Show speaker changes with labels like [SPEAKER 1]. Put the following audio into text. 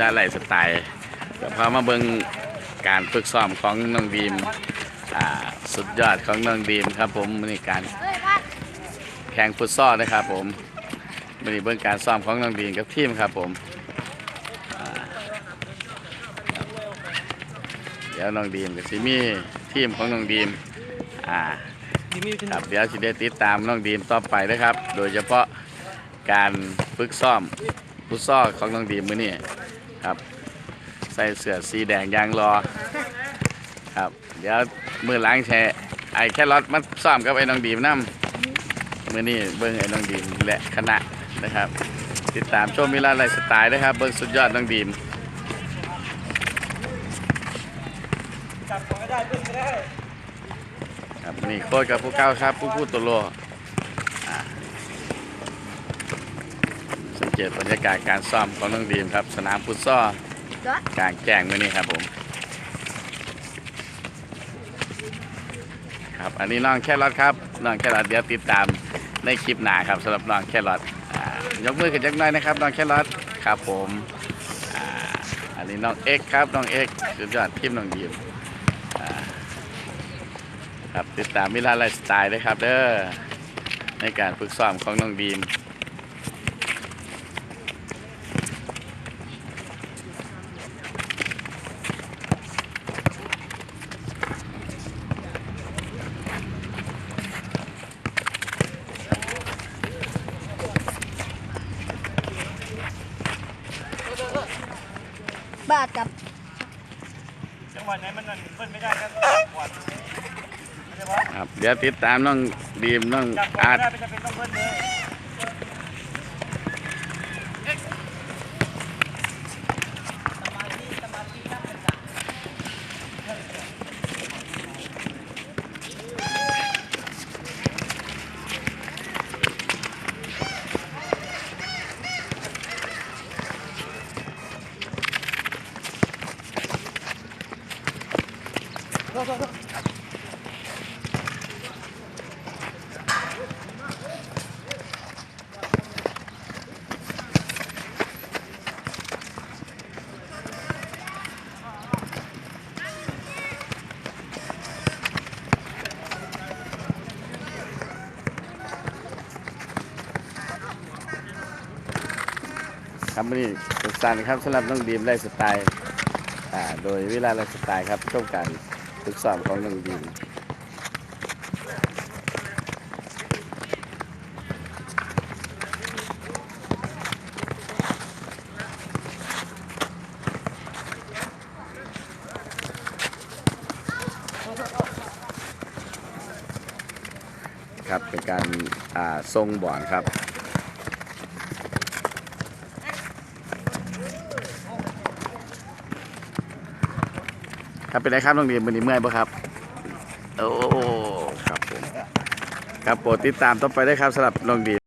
[SPEAKER 1] ลาไลฟ์สไตล์เดี๋ยวพามาเบิ่งการฝึกซ้อมของน้องดีมอ่าสุดยอดของน้องดีมครับผมในการแข่งฟุตซอลนะครับผมวันนี้เบิ่งการซ้อมของน้องดีมกับทีมครับผมเดี๋ยวน้องดีมกับซิมี่ทีมของน้องดีมอ่าครับเดี๋ยวจะได้ติดตามน้องดีมต่อไปนะครับ โดยเฉพาะการฝึกซ้อมฟุตซอลของน้องดีมมื้อนี้ ครับ ใส่เสื้อสีแดงยางรอ ครับ เดี๋ยวมือล้างแชไอ้แค่รถมาซ้อมกับไอ้น้องดีมนํมื้อนี้เบิ่งไอ้น้องดีมและคณะนะครับ ติดตามชมมิลาไลสไตล์นะครับ เบิ่งสุดยอดน้องดีม
[SPEAKER 2] จับของได้เพื่อนได้
[SPEAKER 1] ครับนี่โค้ชกับผู้เก้าครับผู้พูดตัวโลอ่าสัง เกตบรรยากาศการซ้อมของน้องดีมครับ สนามฟุตซอลกลางแจ้งมื้อนี้ครับผม ครับอันนี้น้องแครอทครับน้องแครอทเดี๋ยวติดตามในคลิปหน้าครับสำหรับน้องแครอทอ่ายกมือขึ้นจักหน่อยนะครับน้องแครอทครับผมอ่าอันนี้น้องเอ็กซ์ครับน้องเอ็กซ์สุดยอดทีมน้องดีมอ่าครับติดตามมิลาไลฟ์สไตล์ด้วยครับเด้อในการฝึกซ้อมของน้องดีม
[SPEAKER 3] บาทกับ
[SPEAKER 2] จังหวะไหนมันนั่นเบิ้ลไม่ได้ครับหวานไม่ได้วะ
[SPEAKER 1] ครับเดี๋ยวติดตามน้องดีมน้อง
[SPEAKER 2] จับของ
[SPEAKER 1] อาร์ต
[SPEAKER 2] ไม่ได้ไม่จำเป็นต้องเบิ้ลเลย
[SPEAKER 1] ครับวันนี้สุดสันครับสำหรับน้องดีมไลฟ์สไตล์อ่าโดยวิลาไลฟ์สไตล์ครับช่วงการ ฝึกซ้อมของน้องดีครับเป็นการอ่งบ่อนครับ ครับเป็นไรครับน้องดีมันนี้เมื่อยปะครับ โอ้ ครับผม ครับโปรดติดตามต่อไปได้ครับสำหรับน้องดี